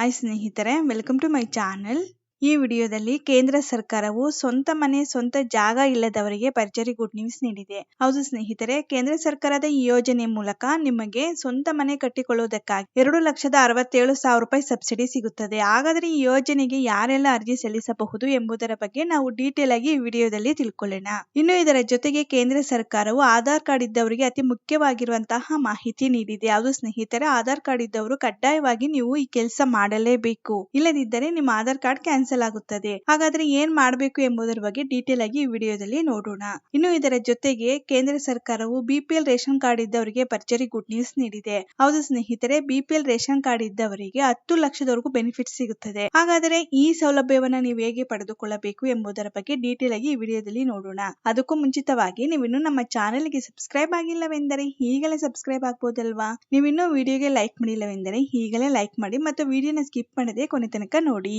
Hi ಸ್ನೇಹಿತರೆ welcome to my channel ಈ ವಿಡಿಯೋದಲ್ಲಿ ಕೇಂದ್ರ ಸರ್ಕಾರವು ಸ್ವಂತ ಮನೆ, ಸ್ವಂತ ಜಾಗ ಇಲ್ಲದವರಿಗೆ ಭರ್ಜರಿ ಗುಡ್ ನ್ಯೂಸ್ ನೀಡಿದೆ. ಹೌದು ಸ್ನೇಹಿತರೆ, ಕೇಂದ್ರ ಸರ್ಕಾರದ ಈ ಯೋಜನೆ ಮೂಲಕ ನಿಮಗೆ ಸ್ವಂತ ಮನೆ ಕಟ್ಟಿಕೊಳ್ಳುವುದಕ್ಕಾಗಿ ಎರಡು ಲಕ್ಷದ ಅರವತ್ತೇಳು ಸಾವಿರ ರೂಪಾಯಿ ಸಬ್ಸಿಡಿ ಸಿಗುತ್ತದೆ. ಹಾಗಾದ್ರೆ ಈ ಯೋಜನೆಗೆ ಯಾರೆಲ್ಲ ಅರ್ಜಿ ಸಲ್ಲಿಸಬಹುದು ಎಂಬುದರ ಬಗ್ಗೆ ನಾವು ಡೀಟೇಲ್ ಆಗಿ ಈ ವಿಡಿಯೋದಲ್ಲಿ ತಿಳ್ಕೊಳ್ಳೋಣ. ಇನ್ನು ಇದರ ಜೊತೆಗೆ ಕೇಂದ್ರ ಸರ್ಕಾರವು ಆಧಾರ್ ಕಾರ್ಡ್ ಇದ್ದವರಿಗೆ ಅತಿ ಮುಖ್ಯವಾಗಿರುವಂತಹ ಮಾಹಿತಿ ನೀಡಿದೆ. ಹೌದು ಸ್ನೇಹಿತರೆ, ಆಧಾರ್ ಕಾರ್ಡ್ ಇದ್ದವರು ಕಡ್ಡಾಯವಾಗಿ ನೀವು ಈ ಕೆಲಸ ಮಾಡಲೇಬೇಕು. ಇಲ್ಲದಿದ್ದರೆ ನಿಮ್ಮ ಆಧಾರ್ ಕಾರ್ಡ್ ಕ್ಯಾನ್ಸಲ್ ಆಗುತ್ತದೆ. ಹಾಗಾದ್ರೆ ಏನ್ ಮಾಡಬೇಕು ಎಂಬುದರ ಬಗ್ಗೆ ಡೀಟೇಲ್ ಆಗಿ ಈ ವಿಡಿಯೋದಲ್ಲಿ ನೋಡೋಣ. ಇನ್ನು ಇದರ ಜೊತೆಗೆ ಕೇಂದ್ರ ಸರ್ಕಾರವು ಬಿಪಿಎಲ್ ರೇಷನ್ ಕಾರ್ಡ್ ಇದ್ದವರಿಗೆ ಭರ್ಜರಿ ಗುಡ್ ನ್ಯೂಸ್ ನೀಡಿದೆ. ಹೌದು ಸ್ನೇಹಿತರೆ ಬಿಪಿಎಲ್ ರೇಷನ್ ಕಾರ್ಡ್ ಇದ್ದವರಿಗೆ ಹತ್ತು ಲಕ್ಷದವರೆಗೂ ಬೆನಿಫಿಟ್ ಸಿಗುತ್ತದೆ. ಹಾಗಾದರೆ ಈ ಸೌಲಭ್ಯವನ್ನ ನೀವು ಹೇಗೆ ಪಡೆದುಕೊಳ್ಳಬೇಕು ಎಂಬುದರ ಬಗ್ಗೆ ಡೀಟೇಲ್ ಆಗಿ ಈ ವಿಡಿಯೋದಲ್ಲಿ ನೋಡೋಣ. ಅದಕ್ಕೂ ಮುಂಚಿತವಾಗಿ ನೀವಿನ್ನು ನಮ್ಮ ಚಾನೆಲ್ಗೆ ಸಬ್ಸ್ಕ್ರೈಬ್ ಆಗಿಲ್ಲವೆಂದರೆ ಈಗಲೇ ಸಬ್ಸ್ಕ್ರೈಬ್ ಆಗ್ಬೋದಲ್ವಾ? ನೀವಿನ್ನೂ ವಿಡಿಯೋಗೆ ಲೈಕ್ ಮಾಡಿಲ್ಲವೆಂದರೆ ಈಗಲೇ ಲೈಕ್ ಮಾಡಿ ಮತ್ತು ವಿಡಿಯೋನ ಸ್ಕಿಪ್ ಮಾಡದೆ ಕೊನೆ ತನಕ ನೋಡಿ.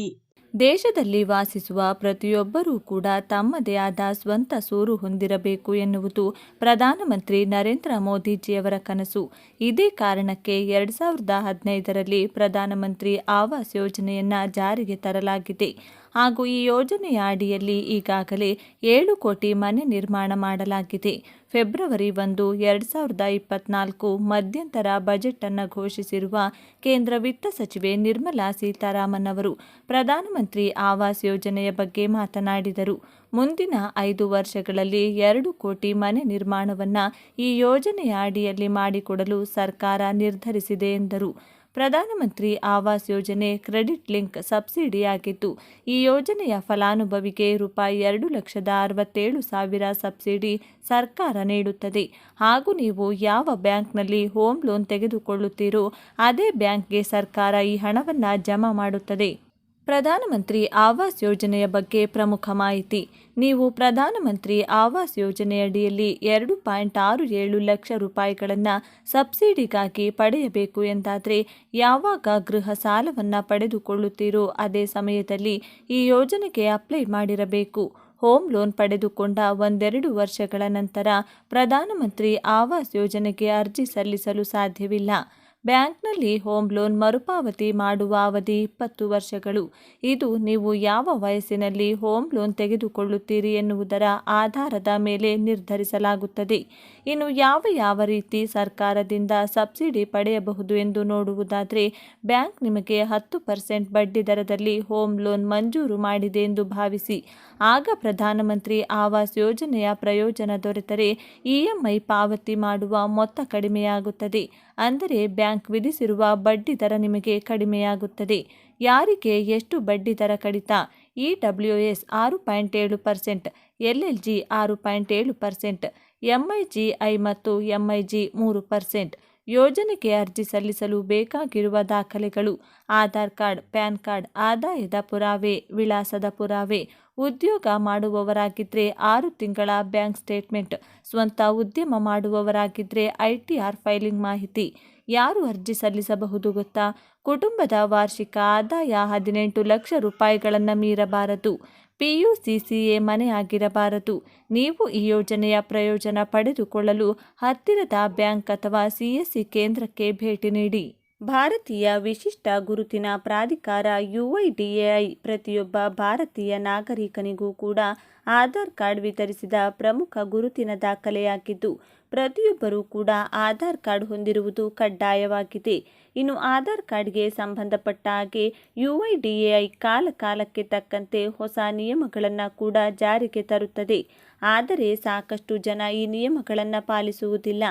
ದೇಶದಲ್ಲಿ ವಾಸಿಸುವ ಪ್ರತಿಯೊಬ್ಬರೂ ಕೂಡ ತಮ್ಮದೇ ಆದ ಸ್ವಂತ ಸೂರು ಹೊಂದಿರಬೇಕು ಎನ್ನುವುದು ಪ್ರಧಾನಮಂತ್ರಿ ನರೇಂದ್ರ ಮೋದಿಜಿಯವರ ಕನಸು. ಇದೇ ಕಾರಣಕ್ಕೆ ಎರಡು ಸಾವಿರದ ಹದಿನೈದರಲ್ಲಿ ಪ್ರಧಾನಮಂತ್ರಿ ಆವಾಸ್ ಯೋಜನೆಯನ್ನು ಜಾರಿಗೆ ತರಲಾಗಿದೆ. ಹಾಗೂ ಈ ಯೋಜನೆಯ ಅಡಿಯಲ್ಲಿ ಈಗಾಗಲೇ ಏಳು ಕೋಟಿ ಮನೆ ನಿರ್ಮಾಣ ಮಾಡಲಾಗಿದೆ. ಫೆಬ್ರವರಿ ಒಂದು, ಎರಡು ಸಾವಿರದ ಇಪ್ಪತ್ನಾಲ್ಕು ಮಧ್ಯಂತರ ಬಜೆಟ್ ಅನ್ನು ಘೋಷಿಸಿರುವ ಕೇಂದ್ರ ವಿತ್ತ ಸಚಿವೆ ನಿರ್ಮಲಾ ಸೀತಾರಾಮನ್ ಅವರು ಪ್ರಧಾನಮಂತ್ರಿ ಆವಾಸ್ ಯೋಜನೆಯ ಬಗ್ಗೆ ಮಾತನಾಡಿದರು. ಮುಂದಿನ ಐದು ವರ್ಷಗಳಲ್ಲಿ ಎರಡು ಕೋಟಿ ಮನೆ ನಿರ್ಮಾಣವನ್ನು ಈ ಯೋಜನೆಯ ಅಡಿಯಲ್ಲಿ ಮಾಡಿಕೊಡಲು ಸರ್ಕಾರ ನಿರ್ಧರಿಸಿದೆ ಎಂದರು. ಪ್ರಧಾನಮಂತ್ರಿ ಆವಾಸ್ ಯೋಜನೆ ಕ್ರೆಡಿಟ್ ಲಿಂಕ್ ಸಬ್ಸಿಡಿಯಾಗಿದ್ದು, ಈ ಯೋಜನೆಯ ಫಲಾನುಭವಿಗೆ ರೂಪಾಯಿ ಎರಡು ಲಕ್ಷದ ಅರವತ್ತೇಳು ಸಾವಿರ ಸಬ್ಸಿಡಿ ಸರ್ಕಾರ ನೀಡುತ್ತದೆ. ಹಾಗೂ ನೀವು ಯಾವ ಬ್ಯಾಂಕ್ನಲ್ಲಿ ಹೋಮ್ ಲೋನ್ ತೆಗೆದುಕೊಳ್ಳುತ್ತೀರೋ, ಅದೇ ಬ್ಯಾಂಕ್ಗೆ ಸರ್ಕಾರ ಈ ಹಣವನ್ನು ಜಮಾ ಮಾಡುತ್ತದೆ. ಪ್ರಧಾನಮಂತ್ರಿ ಆವಾಸ್ ಯೋಜನೆಯ ಬಗ್ಗೆ ಪ್ರಮುಖ ಮಾಹಿತಿ. ನೀವು ಪ್ರಧಾನಮಂತ್ರಿ ಆವಾಸ್ ಯೋಜನೆಯಡಿಯಲ್ಲಿ ಎರಡು ಪಾಯಿಂಟ್ ಆರು ಏಳು ಲಕ್ಷ ರೂಪಾಯಿಗಳನ್ನು ಸಬ್ಸಿಡಿಗಾಗಿ ಪಡೆಯಬೇಕು ಎಂದಾದರೆ ಯಾವಾಗ ಗೃಹ ಸಾಲವನ್ನು ಪಡೆದುಕೊಳ್ಳುತ್ತೀರೋ ಅದೇ ಸಮಯದಲ್ಲಿ ಈ ಯೋಜನೆಗೆ ಅಪ್ಲೈ ಮಾಡಿರಬೇಕು. ಹೋಮ್ ಲೋನ್ ಪಡೆದುಕೊಂಡ ಒಂದೆರಡು ವರ್ಷಗಳ ನಂತರ ಪ್ರಧಾನಮಂತ್ರಿ ಆವಾಸ್ ಯೋಜನೆಗೆ ಅರ್ಜಿ ಸಲ್ಲಿಸಲು ಸಾಧ್ಯವಿಲ್ಲ. ಬ್ಯಾಂಕ್ನಲ್ಲಿ ಹೋಮ್ ಲೋನ್ ಮರುಪಾವತಿ ಮಾಡುವ ಅವಧಿ ಇಪ್ಪತ್ತು ವರ್ಷಗಳು. ಇದು ನೀವು ಯಾವ ವಯಸ್ಸಿನಲ್ಲಿ ಹೋಮ್ ಲೋನ್ ತೆಗೆದುಕೊಳ್ಳುತ್ತೀರಿ ಎನ್ನುವುದರ ಆಧಾರದ ಮೇಲೆ ನಿರ್ಧರಿಸಲಾಗುತ್ತದೆ. ಇನ್ನು ಯಾವ ಯಾವ ರೀತಿ ಸರ್ಕಾರದಿಂದ ಸಬ್ಸಿಡಿ ಪಡೆಯಬಹುದು ಎಂದು ನೋಡುವುದಾದರೆ, ಬ್ಯಾಂಕ್ ನಿಮಗೆ ಹತ್ತು ಪರ್ಸೆಂಟ್ ಬಡ್ಡಿ ದರದಲ್ಲಿ ಹೋಮ್ ಲೋನ್ ಮಂಜೂರು ಮಾಡಿದೆ ಎಂದು ಭಾವಿಸಿ. ಆಗ ಪ್ರಧಾನಮಂತ್ರಿ ಆವಾಸ್ ಯೋಜನೆಯ ಪ್ರಯೋಜನ ದೊರೆತರೆ ಇಎಂಐ ಪಾವತಿ ಮಾಡುವ ಮೊತ್ತ ಕಡಿಮೆಯಾಗುತ್ತದೆ. ಅಂದರೆ ಬ್ಯಾಂಕ್ ವಿಧಿಸಿರುವ ಬಡ್ಡಿ ದರ ನಿಮಗೆ ಕಡಿಮೆಯಾಗುತ್ತದೆ. ಯಾರಿಗೆ ಎಷ್ಟು ಬಡ್ಡಿ ದರ ಕಡಿತ? ಇ ಡಬ್ಲ್ಯೂ ಎಸ್ ಆರು ಪಾಯಿಂಟ್ ಏಳು ಪರ್ಸೆಂಟ್ ಎಲ್ ಎಲ್ ಜಿ ಆರು ಪಾಯಿಂಟ್ ಏಳು ಪರ್ಸೆಂಟ್ ಎಂಐ ಐ ಮತ್ತು ಎಂಐ ಜಿ ಮೂರು ಪರ್ಸೆಂಟ್ ಯೋಜನೆಗೆ ಅರ್ಜಿ ಸಲ್ಲಿಸಲು ಬೇಕಾಗಿರುವ ದಾಖಲೆಗಳು, ಆಧಾರ್ ಕಾರ್ಡ್, ಪ್ಯಾನ್ ಕಾರ್ಡ್, ಆದಾಯದ ಪುರಾವೆ, ವಿಳಾಸದ ಪುರಾವೆ ಉದ್ಯೋಗ ಮಾಡುವವರಾಗಿದ್ದರೆ ಆರು ತಿಂಗಳ ಬ್ಯಾಂಕ್ ಸ್ಟೇಟ್ಮೆಂಟ್, ಸ್ವಂತ ಉದ್ಯಮ ಮಾಡುವವರಾಗಿದ್ದರೆ ಐ ಟಿ ಆರ್ ಫೈಲಿಂಗ್ ಮಾಹಿತಿ. ಯಾರು ಅರ್ಜಿ ಸಲ್ಲಿಸಬಹುದು ಗೊತ್ತಾ? ಕುಟುಂಬದ ವಾರ್ಷಿಕ ಆದಾಯ ಹದಿನೆಂಟು ಲಕ್ಷ ರೂಪಾಯಿಗಳನ್ನು ಮೀರಬಾರದು. ಪಿಯುಸಿಸಿಎ ಮನೆ ಆಗಿರಬಾರದು ನೀವು ಈ ಯೋಜನೆಯ ಪ್ರಯೋಜನ ಪಡೆದುಕೊಳ್ಳಲು ಹತ್ತಿರದ ಬ್ಯಾಂಕ್ ಅಥವಾ ಸಿಎಸ್ಸಿ ಕೇಂದ್ರಕ್ಕೆ ಭೇಟಿ ನೀಡಿ. ಭಾರತೀಯ ವಿಶಿಷ್ಟ ಗುರುತಿನ ಪ್ರಾಧಿಕಾರ ಯುಐಡಿಎಐ ಪ್ರತಿಯೊಬ್ಬ ಭಾರತೀಯ ನಾಗರಿಕನಿಗೂ ಕೂಡ ಆಧಾರ್ ಕಾರ್ಡ್ ವಿತರಿಸಿದ ಪ್ರಮುಖ ಗುರುತಿನ ದಾಖಲೆಯಾಗಿದ್ದು, ಪ್ರತಿಯೊಬ್ಬರೂ ಕೂಡ ಆಧಾರ್ ಕಾರ್ಡ್ ಹೊಂದಿರುವುದು ಕಡ್ಡಾಯವಾಗಿದೆ. ಇನ್ನು ಆಧಾರ್ ಕಾರ್ಡ್ಗೆ ಸಂಬಂಧಪಟ್ಟ ಹಾಗೆ ಯುಐಡಿಎಐ ಕಾಲ ಕಾಲಕ್ಕೆ ತಕ್ಕಂತೆ ಹೊಸ ನಿಯಮಗಳನ್ನು ಕೂಡ ಜಾರಿಗೆ ತರುತ್ತದೆ. ಆದರೆ ಸಾಕಷ್ಟು ಜನ ಈ ನಿಯಮಗಳನ್ನು ಪಾಲಿಸುವುದಿಲ್ಲ.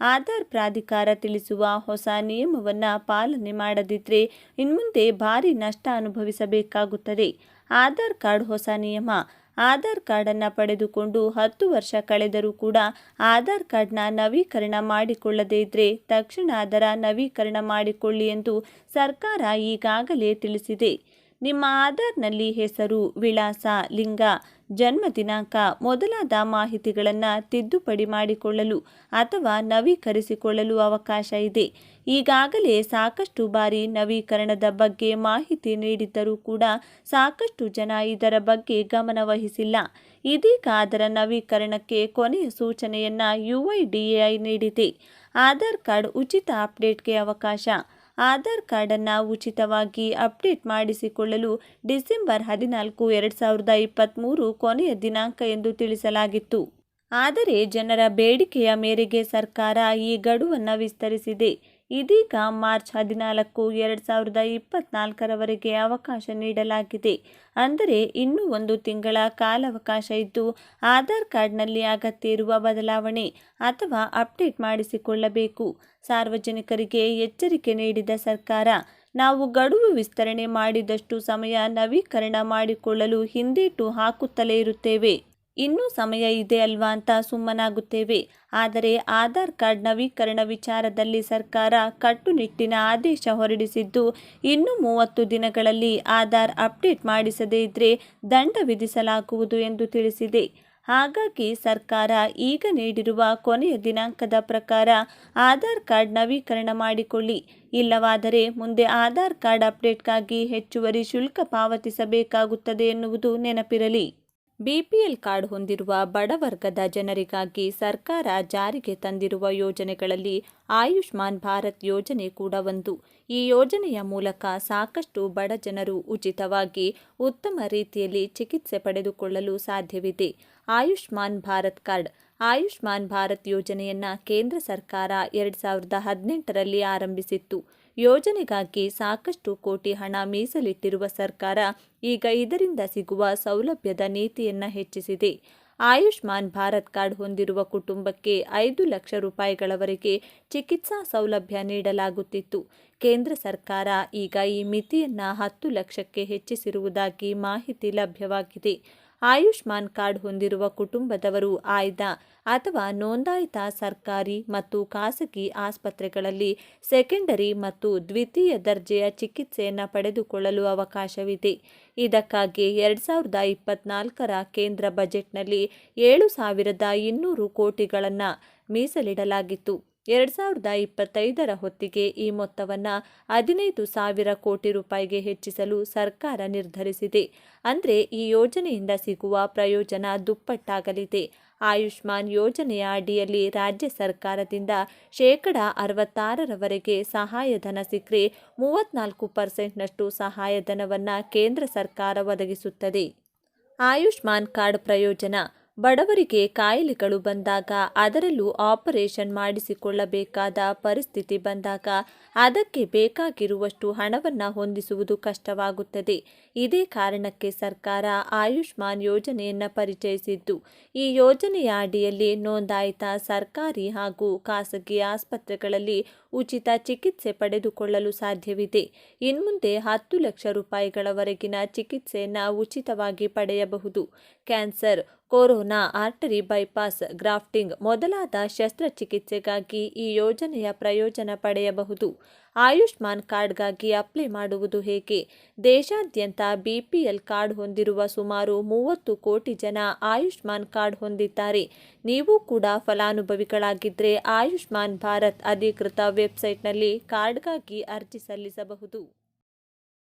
ಆಧಾರ್ ಪ್ರಾಧಿಕಾರ ತಿಳಿಸುವ ಹೊಸ ನಿಯಮವನ್ನು ಪಾಲನೆ ಮಾಡದಿದ್ದರೆ ಇನ್ಮುಂದೆ ಭಾರಿ ನಷ್ಟ ಅನುಭವಿಸಬೇಕಾಗುತ್ತದೆ. ಆಧಾರ್ ಕಾರ್ಡ್ ಹೊಸ ನಿಯಮ. ಆಧಾರ್ ಕಾರ್ಡನ್ನು ಪಡೆದುಕೊಂಡು ಹತ್ತು ವರ್ಷ ಕಳೆದರೂ ಕೂಡ ಆಧಾರ್ ಕಾರ್ಡ್ನ ನವೀಕರಣ ಮಾಡಿಕೊಳ್ಳದೇ ಇದ್ದರೆ ತಕ್ಷಣ ಅದರ ನವೀಕರಣ ಮಾಡಿಕೊಳ್ಳಿ ಎಂದು ಸರ್ಕಾರ ಈಗಾಗಲೇ ತಿಳಿಸಿದೆ. ನಿಮ್ಮ ಆಧಾರ್ನಲ್ಲಿ ಹೆಸರು, ವಿಳಾಸ, ಲಿಂಗ ಜನ್ಮ ದಿನಾಂಕ ಮೊದಲಾದ ಮಾಹಿತಿಗಳನ್ನು ತಿದ್ದುಪಡಿ ಮಾಡಿಕೊಳ್ಳಲು ಅಥವಾ ನವೀಕರಿಸಿಕೊಳ್ಳಲು ಅವಕಾಶ ಇದೆ. ಈಗಾಗಲೇ ಸಾಕಷ್ಟು ಬಾರಿ ನವೀಕರಣದ ಬಗ್ಗೆ ಮಾಹಿತಿ ನೀಡಿದ್ದರೂ ಕೂಡ ಸಾಕಷ್ಟು ಜನ ಇದರ ಬಗ್ಗೆ ಗಮನ ವಹಿಸಿಲ್ಲ. ಇದೀಗ ಅದರ ನವೀಕರಣಕ್ಕೆ ಕೊನೆಯ ಸೂಚನೆಯನ್ನು ಯುಐಡಿಎಐ ನೀಡಿದೆ. ಆಧಾರ್ ಕಾರ್ಡ್ ಉಚಿತ ಅಪ್ಡೇಟ್ಗೆ ಅವಕಾಶ. ಆಧಾರ್ ಕಾರ್ಡನ್ನು ಉಚಿತವಾಗಿ ಅಪ್ಡೇಟ್ ಮಾಡಿಸಿಕೊಳ್ಳಲು ಡಿಸೆಂಬರ್ ಹದಿನಾಲ್ಕು, ಎರಡು ಸಾವಿರದ ಇಪ್ಪತ್ತ್ಮೂರು ಕೊನೆಯ ದಿನಾಂಕ ಎಂದು ತಿಳಿಸಲಾಗಿತ್ತು. ಆದರೆ ಜನರ ಬೇಡಿಕೆಯ ಮೇರೆಗೆ ಸರ್ಕಾರ ಈ ಗಡುವನ್ನು ವಿಸ್ತರಿಸಿದೆ. ಇದೀಗ ಮಾರ್ಚ್ ಹದಿನಾಲ್ಕು, ಎರಡು ಸಾವಿರದ ಇಪ್ಪತ್ನಾಲ್ಕರವರೆಗೆ ಅವಕಾಶ ನೀಡಲಾಗಿದೆ. ಅಂದರೆ ಇನ್ನೂ ಒಂದು ತಿಂಗಳ ಕಾಲಾವಕಾಶ ಇದ್ದು, ಆಧಾರ್ ಕಾರ್ಡ್ನಲ್ಲಿ ಅಗತ್ಯ ಇರುವ ಬದಲಾವಣೆ ಅಥವಾ ಅಪ್ಡೇಟ್ ಮಾಡಿಸಿಕೊಳ್ಳಬೇಕು. ಸಾರ್ವಜನಿಕರಿಗೆ ಎಚ್ಚರಿಕೆ ನೀಡಿದ ಸರ್ಕಾರ, ನಾವು ಗಡುವು ವಿಸ್ತರಣೆ ಮಾಡಿದಷ್ಟು ಸಮಯ ನವೀಕರಣ ಮಾಡಿಕೊಳ್ಳಲು ಹಿಂದೇಟು ಹಾಕುತ್ತಲೇ ಇರುತ್ತೇವೆ. ಇನ್ನೂ ಸಮಯ ಇದೆ ಅಲ್ವಾ ಅಂತ ಸುಮ್ಮನಾಗುತ್ತೇವೆ. ಆದರೆ ಆಧಾರ್ ಕಾರ್ಡ್ ನವೀಕರಣ ವಿಚಾರದಲ್ಲಿ ಸರ್ಕಾರ ಕಟ್ಟುನಿಟ್ಟಿನ ಆದೇಶ ಹೊರಡಿಸಿದ್ದು, ಇನ್ನು ಮೂವತ್ತು ದಿನಗಳಲ್ಲಿ ಆಧಾರ್ ಅಪ್ಡೇಟ್ ಮಾಡಿಸದೇ ಇದ್ದರೆ ದಂಡ ವಿಧಿಸಲಾಗುವುದು ಎಂದು ತಿಳಿಸಿದೆ. ಹಾಗಾಗಿ ಸರ್ಕಾರ ಈಗ ನೀಡಿರುವ ಕೊನೆಯ ದಿನಾಂಕದ ಪ್ರಕಾರ ಆಧಾರ್ ಕಾರ್ಡ್ ನವೀಕರಣ ಮಾಡಿಕೊಳ್ಳಿ. ಇಲ್ಲವಾದರೆ ಮುಂದೆ ಆಧಾರ್ ಕಾರ್ಡ್ ಅಪ್ಡೇಟ್ಗಾಗಿ ಹೆಚ್ಚುವರಿ ಶುಲ್ಕ ಪಾವತಿಸಬೇಕಾಗುತ್ತದೆ ಎನ್ನುವುದು ನೆನಪಿರಲಿ. ಬಿಪಿಎಲ್ ಕಾರ್ಡ್ ಹೊಂದಿರುವ ಬಡವರ್ಗದ ಜನರಿಗಾಗಿ ಸರ್ಕಾರ ಜಾರಿಗೆ ತಂದಿರುವ ಯೋಜನೆಗಳಲ್ಲಿ ಆಯುಷ್ಮಾನ್ ಭಾರತ್ ಯೋಜನೆ ಕೂಡ ಒಂದು. ಈ ಯೋಜನೆಯ ಮೂಲಕ ಸಾಕಷ್ಟು ಬಡ ಜನರು ಉಚಿತವಾಗಿ ಉತ್ತಮ ರೀತಿಯಲ್ಲಿ ಚಿಕಿತ್ಸೆ ಪಡೆದುಕೊಳ್ಳಲು ಸಾಧ್ಯವಿದೆ. ಆಯುಷ್ಮಾನ್ ಭಾರತ್ ಕಾರ್ಡ್, ಆಯುಷ್ಮಾನ್ ಭಾರತ್ ಯೋಜನೆಯನ್ನು ಕೇಂದ್ರ ಸರ್ಕಾರ ಎರಡು ಸಾವಿರದ ಹದಿನೆಂಟರಲ್ಲಿ ಆರಂಭಿಸಿತ್ತು. ಯೋಜನೆಗಾಗಿ ಸಾಕಷ್ಟು ಕೋಟಿ ಹಣ ಮೀಸಲಿಟ್ಟಿರುವ ಸರ್ಕಾರ ಈಗ ಇದರಿಂದ ಸಿಗುವ ಸೌಲಭ್ಯದ ನೀತಿಯನ್ನು ಹೆಚ್ಚಿಸಿದೆ. ಆಯುಷ್ಮಾನ್ ಭಾರತ್ ಕಾರ್ಡ್ ಹೊಂದಿರುವ ಕುಟುಂಬಕ್ಕೆ ಐದು ಲಕ್ಷ ರೂಪಾಯಿಗಳವರೆಗೆ ಚಿಕಿತ್ಸಾ ಸೌಲಭ್ಯ ನೀಡಲಾಗುತ್ತಿತ್ತು. ಕೇಂದ್ರ ಸರ್ಕಾರ ಈಗ ಈ ಮಿತಿಯನ್ನು ಹತ್ತು ಲಕ್ಷಕ್ಕೆ ಹೆಚ್ಚಿಸಿರುವುದಾಗಿ ಮಾಹಿತಿ ಲಭ್ಯವಾಗಿದೆ. ಆಯುಷ್ಮಾನ್ ಕಾರ್ಡ್ ಹೊಂದಿರುವ ಕುಟುಂಬದವರು ಆಯ್ದ ಅಥವಾ ನೋಂದಾಯಿತ ಸರ್ಕಾರಿ ಮತ್ತು ಖಾಸಗಿ ಆಸ್ಪತ್ರೆಗಳಲ್ಲಿ ಸೆಕೆಂಡರಿ ಮತ್ತು ದ್ವಿತೀಯ ದರ್ಜೆಯ ಚಿಕಿತ್ಸೆಯನ್ನು ಪಡೆದುಕೊಳ್ಳಲು ಅವಕಾಶವಿದೆ. ಇದಕ್ಕಾಗಿ ಎರಡು ಸಾವಿರದ ಇಪ್ಪತ್ನಾಲ್ಕರ ಕೇಂದ್ರ ಬಜೆಟ್ನಲ್ಲಿ ಏಳು ಸಾವಿರದ ಇನ್ನೂರು ಕೋಟಿಗಳನ್ನು ಮೀಸಲಿಡಲಾಗಿತ್ತು. ಎರಡು ಸಾವಿರದ ಇಪ್ಪತ್ತೈದರ ಹೊತ್ತಿಗೆ ಈ ಮೊತ್ತವನ್ನು ಹದಿನೈದು ಸಾವಿರ ಕೋಟಿ ರೂಪಾಯಿಗೆ ಹೆಚ್ಚಿಸಲು ಸರ್ಕಾರ ನಿರ್ಧರಿಸಿದೆ. ಅಂದರೆ ಈ ಯೋಜನೆಯಿಂದ ಸಿಗುವ ಪ್ರಯೋಜನ ದುಪ್ಪಟ್ಟಾಗಲಿದೆ. ಆಯುಷ್ಮಾನ್ ಯೋಜನೆಯ ಅಡಿಯಲ್ಲಿ ರಾಜ್ಯ ಸರ್ಕಾರದಿಂದ ಶೇಕಡ ಅರವತ್ತಾರರವರೆಗೆ ಸಹಾಯಧನ ಸಿಕ್ಕರೆ ಮೂವತ್ತ್ನಾಲ್ಕು ಪರ್ಸೆಂಟ್ನಷ್ಟು ಸಹಾಯಧನವನ್ನು ಕೇಂದ್ರ ಸರ್ಕಾರ ಒದಗಿಸುತ್ತದೆ. ಆಯುಷ್ಮಾನ್ ಕಾರ್ಡ್ ಪ್ರಯೋಜನ ಬಡವರಿಗೆ ಕಾಯಿಲೆಗಳು ಬಂದಾಗ ಅದರಲ್ಲೂ ಆಪರೇಷನ್ ಮಾಡಿಸಿಕೊಳ್ಳಬೇಕಾದ ಪರಿಸ್ಥಿತಿ ಬಂದಾಗ ಅದಕ್ಕೆ ಬೇಕಾಗಿರುವಷ್ಟು ಹಣವನ್ನು ಹೊಂದಿಸುವುದು ಕಷ್ಟವಾಗುತ್ತದೆ. ಇದೇ ಕಾರಣಕ್ಕೆ ಸರ್ಕಾರ ಆಯುಷ್ಮಾನ್ ಯೋಜನೆಯನ್ನು ಪರಿಚಯಿಸಿದ್ದು. ಈ ಯೋಜನೆಯ ಅಡಿಯಲ್ಲಿ ನೋಂದಾಯಿತ ಸರ್ಕಾರಿ ಹಾಗೂ ಖಾಸಗಿ ಆಸ್ಪತ್ರೆಗಳಲ್ಲಿ ಉಚಿತ ಚಿಕಿತ್ಸೆ ಪಡೆದುಕೊಳ್ಳಲು ಸಾಧ್ಯವಿದೆ. ಇನ್ಮುಂದೆ ಹತ್ತು ಲಕ್ಷ ರೂಪಾಯಿಗಳವರೆಗಿನ ಚಿಕಿತ್ಸೆಯನ್ನು ಉಚಿತವಾಗಿ ಪಡೆಯಬಹುದು. Cancer, corona, artery bypass, grafting ಮೊದಲಾದ ಶಸ್ತ್ರಚಿಕಿತ್ಸೆಗಾಗಿ ಈ ಯೋಜನೆಯ ಪ್ರಯೋಜನ ಪಡೆಯಬಹುದು. ಆಯುಷ್ಮಾನ್ ಕಾರ್ಡ್ಗಾಗಿ ಅಪ್ಲೈ ಮಾಡುವುದು ಹೇಗೆ? ದೇಶಾದ್ಯಂತ ಬಿಪಿಎಲ್ ಕಾರ್ಡ್ ಹೊಂದಿರುವ ಸುಮಾರು ಮೂವತ್ತು ಕೋಟಿ ಜನ ಆಯುಷ್ಮಾನ್ ಕಾರ್ಡ್ ಹೊಂದಿದ್ದಾರೆ. ನೀವು ಕೂಡ ಫಲಾನುಭವಿಗಳಾಗಿದ್ದರೆ ಆಯುಷ್ಮಾನ್ ಭಾರತ್ ಅಧಿಕೃತ ವೆಬ್ಸೈಟ್ನಲ್ಲಿ ಕಾರ್ಡ್ಗಾಗಿ ಅರ್ಜಿ ಸಲ್ಲಿಸಬಹುದು.